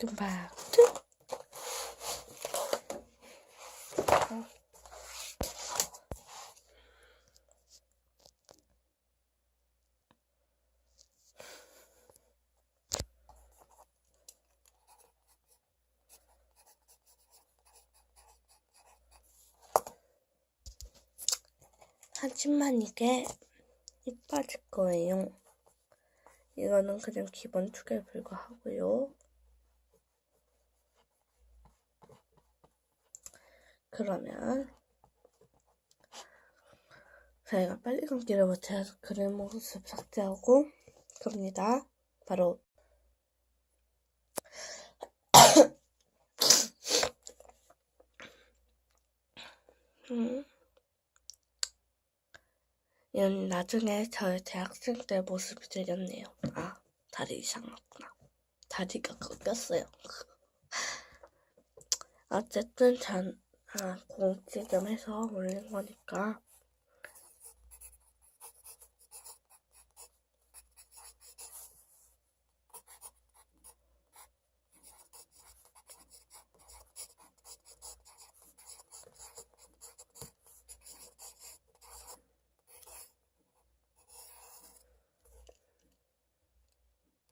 뚱박 하지만 이게 이빠질 거예요. 이거는 그냥 기본 투개에 불과하고요. 그러면 저희가 빨리 감기를 못해서 그림 모습 삭제하고 갑니다. 바로 음. 이건 나중에 저의 대학생 때 모습이 되겠네요. 아, 다리 이상하구나. 다리가 꺾였어요. 어쨌든 전 아, 공지 좀 해서 올린 거니까